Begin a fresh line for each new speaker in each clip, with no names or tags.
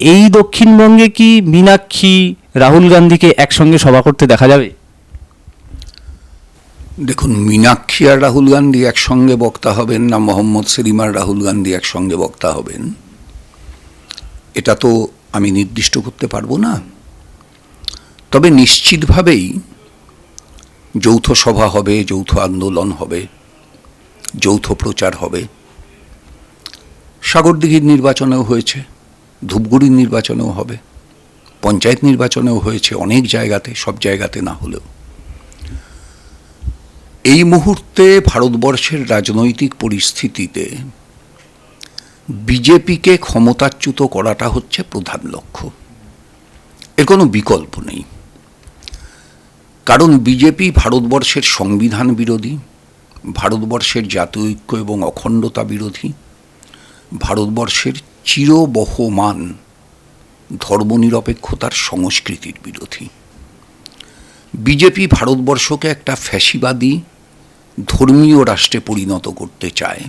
এই দক্ষিণবঙ্গে কি মীনাক্ষী, রাহুল গান্ধীকে একসঙ্গে সভা করতে দেখা যাবে?
দেখুন, মীনাক্ষী আর রাহুল গান্ধী একসঙ্গে বক্তা হবেন না মোহাম্মদ সেলিম আর রাহুল গান্ধী একসঙ্গে বক্তা হবেন? এটা তো আমি নির্দিষ্ট করতে পারব না। তবে নিশ্চিতভাবেই যৌথ সভা হবে, যৌথ আন্দোলন হবে, যৌথ প্রচার হবে। সাগরদিঘির নির্বাচনেও হয়েছে। ধূপগুড়ির নির্বাচনেও হবে। পঞ্চায়েত নির্বাচনেও হয়েছে অনেক জায়গাতে, সব জায়গাতে না হলেও। এই মুহূর্তে ভারতবর্ষের রাজনৈতিক পরিস্থিতিতে বিজেপিকে ক্ষমতাচ্যুত করাটা হচ্ছে প্রধান লক্ষ্য। এর কোনো বিকল্প নেই। কারণ বিজেপি ভারতবর্ষের সংবিধান বিরোধী, ভারতবর্ষের জাতীয় ঐক্য এবং অখণ্ডতা বিরোধী, ভারতবর্ষের চিরবহমান ধর্মনিরপেক্ষতার সংস্কৃতির বিরোধী। বিজেপি ভারতবর্ষকে একটা ফ্যাসিবাদী, ধর্মীয় রাষ্ট্রে পরিণত করতে চায়।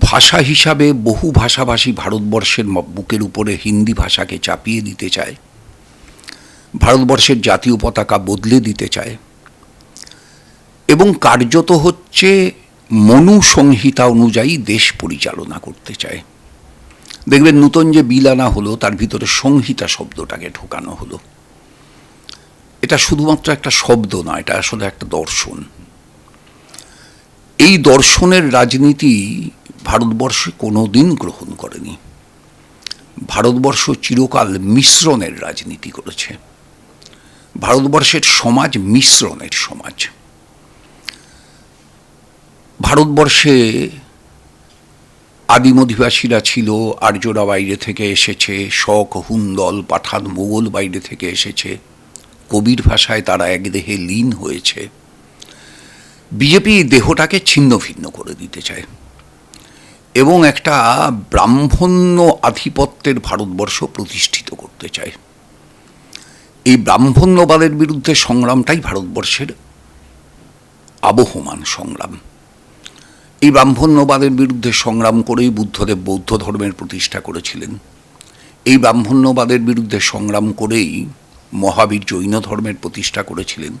ভাষা হিসাবে বহু ভাষাভাষী ভারতবর্ষের বুকের উপরে হিন্দি ভাষাকে চাপিয়ে দিতে চায়। ভারতবর্ষের জাতীয় পতাকা বদলে দিতে চায়। এবং কার্যত হচ্ছে মনু সংহিতা অনুযায়ী দেশ পরিচালনা করতে চায়। দেখবেন নূতন যে বিল আনা হলো, তার ভিতরে সংহিতা শব্দটাকে ঢোকানো হলো। এটা শুধুমাত্র একটা শব্দ না এটা আসলে একটা দর্শন। এই দর্শনের রাজনীতি ভারতবর্ষে কোনোদিন গ্রহণ করেনি। ভারতবর্ষ চিরকাল মিশ্রণের রাজনীতি করেছে। ভারতবর্ষের সমাজ মিশ্রণের সমাজ। ভারতবর্ষে আদিম অধিবাসীরা ছিল, আর্যরা বাইরে থেকে এসেছে, শক, হুন্দল, পাঠান, মোগল বাইরে থেকে এসেছে। কবির ভাষায় তারা এক দেহে লীন হয়েছে। বিজেপি দেহটাকে ছিন্ন ভিন্ন করে দিতে চায়। এবং একটা ব্রাহ্মণ্য আধিপত্যের ভারতবর্ষ প্রতিষ্ঠিত করতে চায়। এই ব্রাহ্মণ্যবাদের বিরুদ্ধে সংগ্রামটাই ভারতবর্ষের আবহমান সংগ্রাম। এই ব্রাহ্মণ্যবাদের বিরুদ্ধে সংগ্রাম করেই বুদ্ধদেব বৌদ্ধ ধর্মের প্রতিষ্ঠা করেছিলেন। এই ব্রাহ্মণ্যবাদের বিরুদ্ধে সংগ্রাম করেই মহাবীর জৈন ধর্মের প্রতিষ্ঠা করেছিলেন।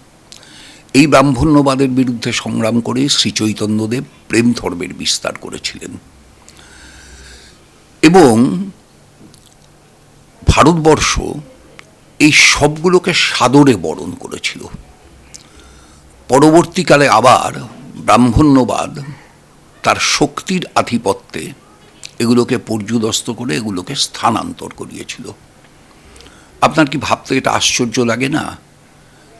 এই ব্রাহ্মণ্যবাদের বিরুদ্ধে সংগ্রাম করে শ্রী চৈতন্যদেব প্রেম ধর্মের বিস্তার করেছিলেন। এবং ভারতবর্ষ এই সবগুলোকে সাদরে বরণ করেছিল। পরবর্তীকালে আবার ব্রাহ্মণ্যবাদ তার শক্তির আধিপত্যে এগুলোকে পর্যুদস্ত করে এগুলোকে স্থানান্তর করিয়েছিল। আপনার কি ভাবতে এটা আশ্চর্য লাগে না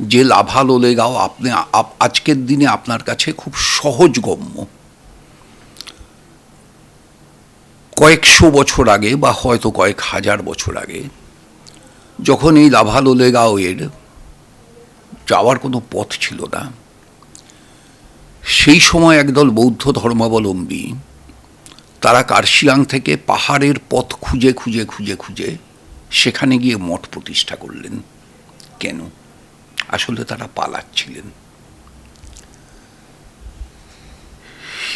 যে লাভা লোলে লোলেগাঁও আপনি আপ- আজকের দিনে আপনার কাছে খুব সহজগম্য কয়েকশো বছর আগে বা হয়তো কয়েক হাজার বছর আগে যখন এই লাভা লোলেগাঁওয়ের যাওয়ার কোনো পথ ছিল না সেই সময় একদল বৌদ্ধ ধর্মাবলম্বী, তারা কার্শিয়াং থেকে পাহাড়ের পথ খুঁজে খুঁজে খুঁজে খুঁজে সেখানে গিয়ে মঠ প্রতিষ্ঠা করলেন। কেন? আসলে তারা পালাচ্ছিলেন।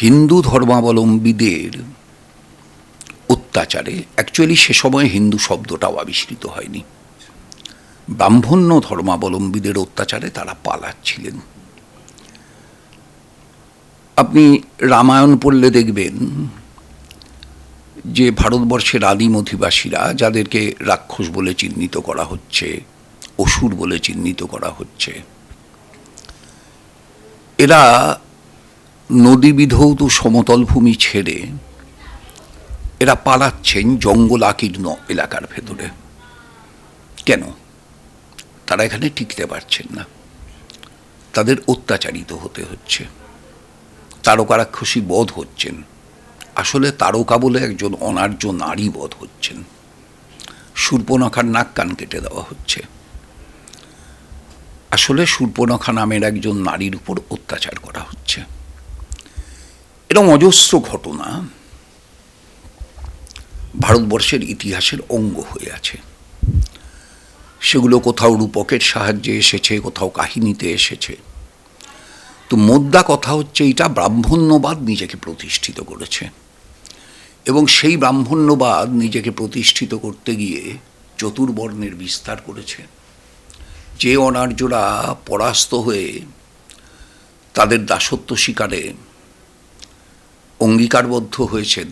হিন্দু ধর্মাবলম্বীদের অত্যাচারে অ্যাকচুয়ালি সে সময় হিন্দু শব্দটাও আবিষ্কৃত হয়নি। ব্রাহ্মণ্য ধর্মাবলম্বীদের অত্যাচারে তারা পালাচ্ছিলেন। আপনি রামায়ণ পড়লে দেখবেন যে ভারতবর্ষের আদিম অধিবাসীরা যাদেরকে রাক্ষস বলে চিহ্নিত করা হচ্ছে, অসুর বলে চিহ্নিত করা হচ্ছে, এরা নদী বিধৌত সমতল ভূমি ছেড়ে এরা পালাচ্ছেন জঙ্গল আকীর্ণ এলাকার ভেতরে। কেন? তারা এখানে টিকতে পারছেন না। তাদের অত্যাচারিত হতে হচ্ছে। তারকারাক্ষসী বধ হচ্ছেন। আসলে তারকা বলে একজন অনার্য নারী বধ হচ্ছেন। সূর্পনখার নাক কান কেটে দেওয়া হচ্ছে। আসলে সূর্পনখা নামের একজন নারীর উপর অত্যাচার করা হচ্ছে। এরকম অজস্র ঘটনা ভারতবর্ষের ইতিহাসের অঙ্গ হয়ে আছে। সেগুলো কোথাও রূপকের সাহায্যে এসেছে, কোথাও কাহিনীতে এসেছে। তো মোদ্দা কথা হচ্ছে এটা ব্রাহ্মণ্যবাদ নিজেকে প্রতিষ্ঠিত করেছে। এবং সেই ব্রাহ্মণ্যবাদ নিজেকে প্রতিষ্ঠিত করতে গিয়ে চতুর্বর্ণের বিস্তার করেছে। যে অনার্যরা পরাস্ত হয়ে তাদের দাসত্ব শিকারে অঙ্গীকারবদ্ধ হয়েছেন,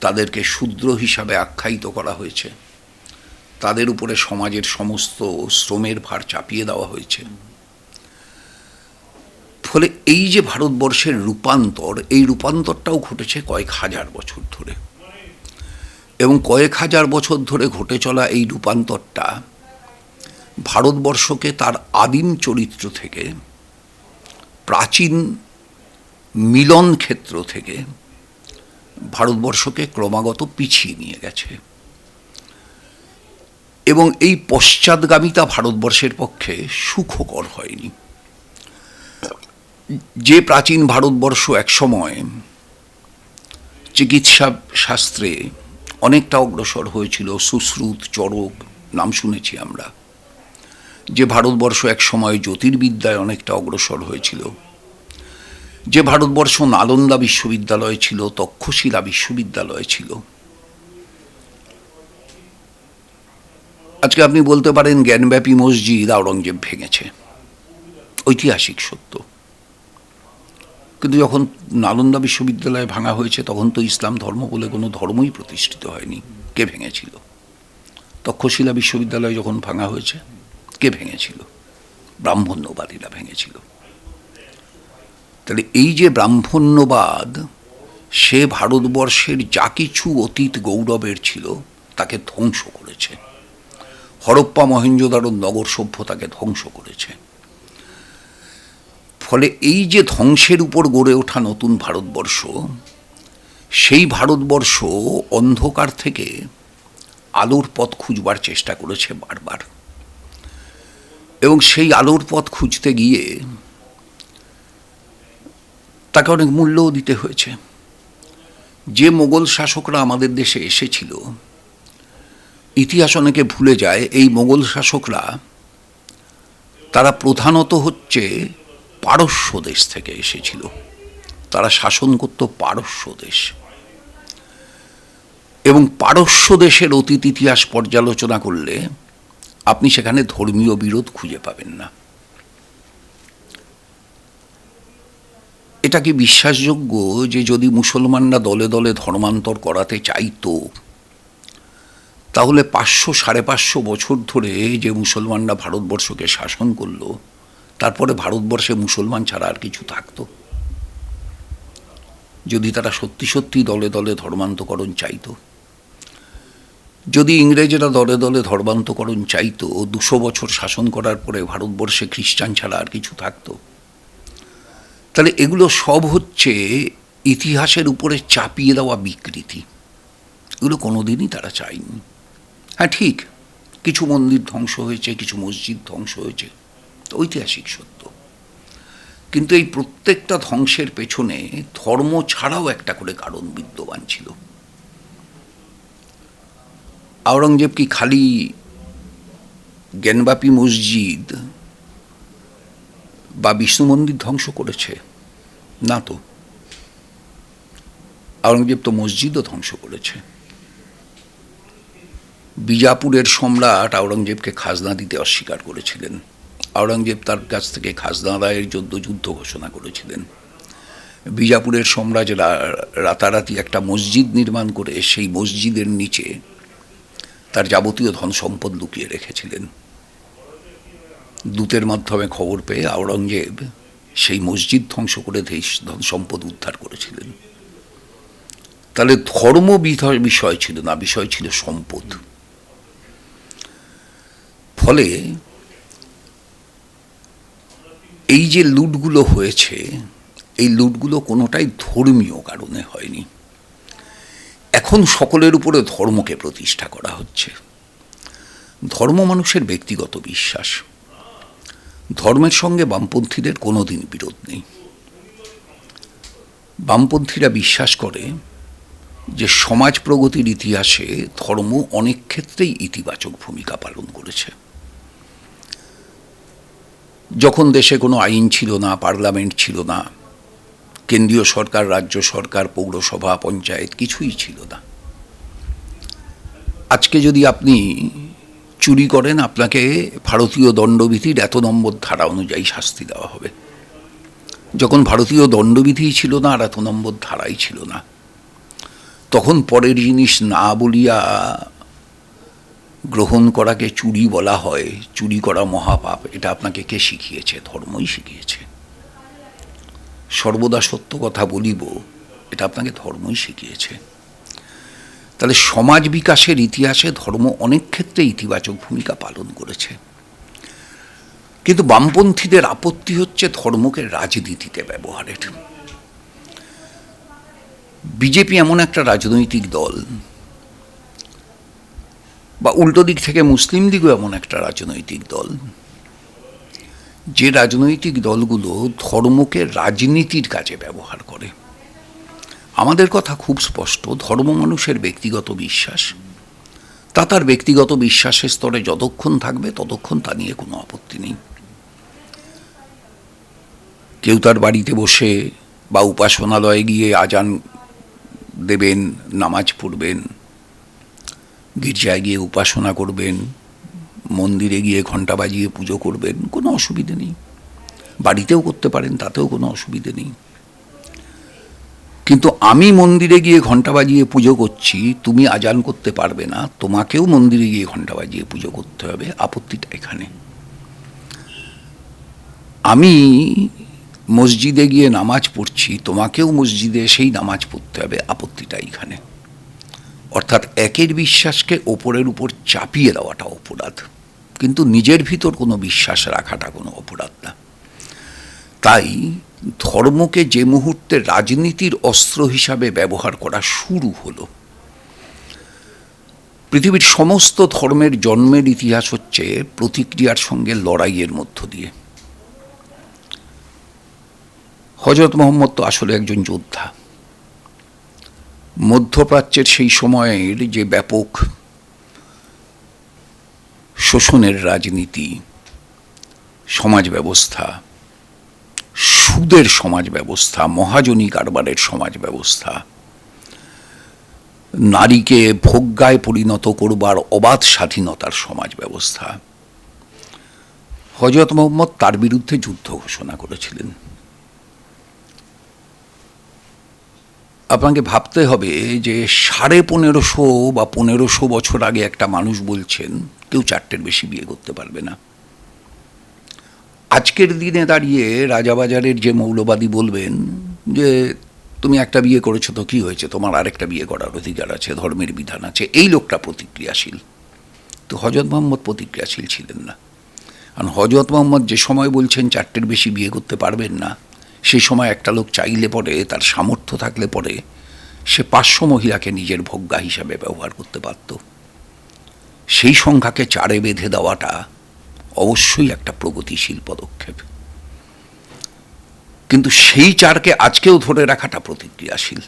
তাদেরকে শূদ্র হিসাবে আখ্যায়িত করা হয়েছে। তাদের উপরে সমাজের সমস্ত শ্রমের ভার চাপিয়ে দেওয়া হয়েছে। ফলে এই যে ভারতবর্ষের রূপান্তর, এই রূপান্তরটাও ঘটেছে কয়েক হাজার বছর ধরে। এবং কয়েক হাজার বছর ধরে ঘটে চলা এই রূপান্তরটা ভারতবর্ষকে তার আদিম চরিত্র থেকে, প্রাচীন মিলন ক্ষেত্র থেকে ভারতবর্ষকে ক্রমাগত পিছিয়ে নিয়ে গেছে। এবং এই পশ্চাৎগামিতা ভারতবর্ষের পক্ষে সুখকর হয়নি। যে প্রাচীন ভারতবর্ষ একসময় চিকিৎসা শাস্ত্রে অনেকটা অগ্রসর হয়েছিল, সুশ্রুত চরক নাম শুনেছি আমরা, যে ভারতবর্ষ এক সময় জ্যোতির্বিদ্যায় অনেকটা অগ্রসর হয়েছিল। যে ভারতবর্ষ নালন্দা বিশ্ববিদ্যালয় ছিল, তক্ষশিলা বিশ্ববিদ্যালয় ছিল। আজকে আপনি বলতে পারেন জ্ঞানব্যাপী মসজিদ আওরঙ্গজেব ভেঙেছে। ঐতিহাসিক সত্য। কিন্তু যখন নালন্দা বিশ্ববিদ্যালয় ভাঙা হয়েছে, তখন তো ইসলাম ধর্ম বলে কোনো ধর্মই প্রতিষ্ঠিত হয়নি। কে ভেঙেছিল? তক্ষশিলা বিশ্ববিদ্যালয় যখন ভাঙা হয়েছে, কে ভেঙেছিল? ব্রাহ্মণ্যবাদীরা ভেঙেছিল। তাহলে এই যে ব্রাহ্মণ্যবাদ, সে ভারতবর্ষের যা কিছু অতীত গৌরবের ছিল, তাকে ধ্বংস করেছে। হরপ্পা মহেঞ্জোদারো নগর সভ্যতাকে ধ্বংস করেছে। ফলে এই যে ধ্বংসের উপর গড়ে ওঠা নতুন ভারতবর্ষ, সেই ভারতবর্ষ অন্ধকার থেকে আলোর পথ খুঁজবার চেষ্টা করেছে বারবার। এবং সেই আলোর পথ খুঁজতে গিয়ে তাকে অনেক মূল্যও দিতে হয়েছে। যে মোগল শাসকরা আমাদের দেশে এসেছিল, ইতিহাস অনেকে ভুলে যায়, এই মোগল শাসকরা তারা প্রধানত হচ্ছে পারস্য দেশ থেকে এসেছিল। তারা শাসন করত পারস্য দেশ। এবং পারস্য দেশের অতীত ইতিহাস পর্যালোচনা করলে আপনি সেখানে ধর্মীয় বিরোধ খুঁজে পাবেন না। এটা কি বিশ্বাসযোগ্য যে যদি মুসলমানরা দলে দলে ধর্মান্তর করাতে চাইতো, তাহলে পাঁচশো সাড়ে পাঁচশো বছর ধরে যে মুসলমানরা ভারতবর্ষকে শাসন করল তারপরে ভারতবর্ষে মুসলমান ছাড়া আর কিছু থাকতো। যদি তারা সত্যি সত্যি দলে দলে ধর্মান্তকরণ চাইতো, যদি ইংরেজরা দলে দলে ধর্মান্তকরণ চাইতো দুশো বছর শাসন করার পরে ভারতবর্ষে খ্রিস্টান ছাড়া আর কিছু থাকতো, তাহলে এগুলো সব হচ্ছে ইতিহাসের উপরে চাপিয়ে দেওয়া বিকৃতি। এগুলো কোনোদিনই তারা চায়নি। হ্যাঁ ঠিক, কিছু মন্দির ধ্বংস হয়েছে, কিছু মসজিদ ধ্বংস হয়েছে। ঐতিহাসিক সত্য। কিন্তু এই প্রত্যেকটা ধ্বংসের পেছনে ধর্ম ছাড়াও একটা করে কারণ বিদ্যমান ছিল। আওরঙ্গজেব কি খালি জ্ঞানবাপী মসজিদ বা বিষ্ণু মন্দির ধ্বংস করেছে? না তো। আওরঙ্গজেব তো মসজিদও ধ্বংস করেছে। বিজাপুরের সম্রাট আওরঙ্গজেবকে খাজনা দিতে অস্বীকার করেছিলেন। আওরঙ্গজেব তার কাছ থেকে খাজনা আদায়ের জন্য যুদ্ধ ঘোষণা করেছিলেন। বিজাপুরের সম্রাট রাতারাতি একটা মসজিদ নির্মাণ করে সেই মসজিদের নিচে তার যাবতীয় ধন সম্পদ লুকিয়ে রেখেছিলেন। দূতের মাধ্যমে খবর পেয়ে আওরঙ্গজেব সেই মসজিদ ধ্বংস করে ধন সম্পদ উদ্ধার করেছিলেন। তাহলে ধর্ম বিষয় ছিল না, বিষয় ছিল সম্পদ। ফলে এই যে লুটগুলো হয়েছে, এই লুটগুলো কোনোটাই ধর্মীয় কারণে হয়নি। এখন সকলের উপরে ধর্মকে প্রতিষ্ঠা করা হচ্ছে। ধর্ম মানুষের ব্যক্তিগত বিশ্বাস। ধর্মের সঙ্গে বামপন্থীদের কোনোদিন বিরোধ নেই। বামপন্থীরা বিশ্বাস করে যে সমাজ প্রগতির ইতিহাসে ধর্ম অনেক ক্ষেত্রেই ইতিবাচক ভূমিকা পালন করেছে। যখন দেশে কোনো আইন ছিল না, পার্লামেন্ট ছিল না, কেন্দ্রীয় সরকার, রাজ্য সরকার, পৌরসভা, পঞ্চায়েত কিছুই ছিল না। আজকে যদি আপনি চুরি করেন, আপনাকে ভারতীয় দণ্ডবিধির এত নম্বর ধারা অনুযায়ী শাস্তি দেওয়া হবে। যখন ভারতীয় দণ্ডবিধি ছিল না, আর এত নম্বর ধারাই ছিল না, তখন পরের জিনিস না বলিয়া গ্রহণ করাকে চুরি বলা হয়, চুরি করা মহাপাপ, এটা আপনাকে কে শিখিয়েছে? ধর্মই শিখিয়েছে। সর্বদা সত্য কথা বলিব, এটা আপনাকে ধর্মই শিখিয়েছে। তাহলে সমাজ বিকাশের ইতিহাসে ধর্ম অনেক ক্ষেত্রে ইতিবাচক ভূমিকা পালন করেছে। কিন্তু বামপন্থীদের আপত্তি হচ্ছে ধর্মকে রাজনীতিতে ব্যবহারের। বিজেপি এমন একটা রাজনৈতিক দল বা উল্টো দিক থেকে মুসলিম লীগও এমন একটা রাজনৈতিক দল। যে রাজনৈতিক দলগুলো ধর্মকে রাজনীতির কাজে ব্যবহার করে। আমাদের কথা খুব স্পষ্ট, ধর্ম মানুষের ব্যক্তিগত বিশ্বাস। তা তার ব্যক্তিগত বিশ্বাসের স্তরে যতক্ষণ থাকবে, ততক্ষণ তা নিয়ে কোনো আপত্তি নেই। কেউ তার বাড়িতে বসে বা উপাসনালয়ে গিয়ে আজান দেবেন, নামাজ পড়বেন গির্জায় গিয়ে উপাসনা করবেন, মন্দিরে গিয়ে ঘণ্টা বাজিয়ে পুজো করবেন, কোনো অসুবিধে নেই। বাড়িতেও করতে পারেন, তাতেও কোনো অসুবিধে নেই। কিন্তু আমি মন্দিরে গিয়ে ঘণ্টা বাজিয়ে পুজো করছি, তুমি আজান করতে পারবে না, তোমাকেও মন্দিরে গিয়ে ঘণ্টা বাজিয়ে পুজো করতে হবে, আপত্তিটা এখানে। আমি মসজিদে গিয়ে নামাজ পড়ছি, তোমাকেও মসজিদে সেই নামাজ পড়তে হবে, আপত্তিটা এখানে। অর্থাৎ একের বিশ্বাসকে ওপরের উপর চাপিয়ে দেওয়াটা অপরাধ। কিন্তু নিজের ভিতর কোনো বিশ্বাস রাখাটা কোনো অপরাধ না। তাই ধর্মকে যে মুহূর্তে রাজনীতির অস্ত্র হিসাবে ব্যবহার করা শুরু হলো। পৃথিবীর সমস্ত ধর্মের জন্মের ইতিহাস হচ্ছে প্রতিক্রিয়ার সঙ্গে লড়াইয়ের মধ্য দিয়ে। হজরত মোহাম্মদ তো আসলে একজন যোদ্ধা। মধ্যপ্রাচ্যের সেই সময়ের যে ব্যাপক শোষণের রাজনীতি, সমাজ ব্যবস্থা, সুদের সমাজ ব্যবস্থা, মহাজনী কারবারের সমাজ ব্যবস্থা, নারীকে ভোগ্যায় পরিণত করবার অবাধ স্বাধীনতার সমাজ ব্যবস্থা হজরত মোহাম্মদ তার বিরুদ্ধে যুদ্ধ ঘোষণা করেছিলেন। আপনাকে ভাবতে হবে যে সাড়ে পনেরোশো বা পনেরোশো বছর আগে একটা মানুষ বলছেন, কেউ চারটের বেশি বিয়ে করতে পারবে না। আজকের দিনে দাঁড়িয়ে রাজাবাজারের যে মৌলবাদী বলবেন যে, তুমি একটা বিয়ে করেছ তো কি হয়েছে? তোমার আরেকটা বিয়ে করার অধিকার আছে, ধর্মের বিধান আছে। এই লোকটা প্রতিক্রিয়াশীল। তো হজরত মোহাম্মদ প্রতিক্রিয়াশীল ছিলেন না। কারণ হজরত মোহাম্মদ যে সময় বলছেন, চারটের বেশি বিয়ে করতে পারবেন না। সেই সময় একটা লোক চাইলে পরে, তার সামর্থ্য থাকলে পরে, সে পাঁচশো মহিলাকে নিজের ভোগ্যা হিসাবে ব্যবহার করতে পারত। সেই সংখ্যাকে চারে বেঁধে দেওয়াটা অবশ্যই একটা প্রগতিশীল পদক্ষেপ। কিন্তু সেই চারকে আজকেও ধরে রাখাটা প্রতিক্রিয়াশীল।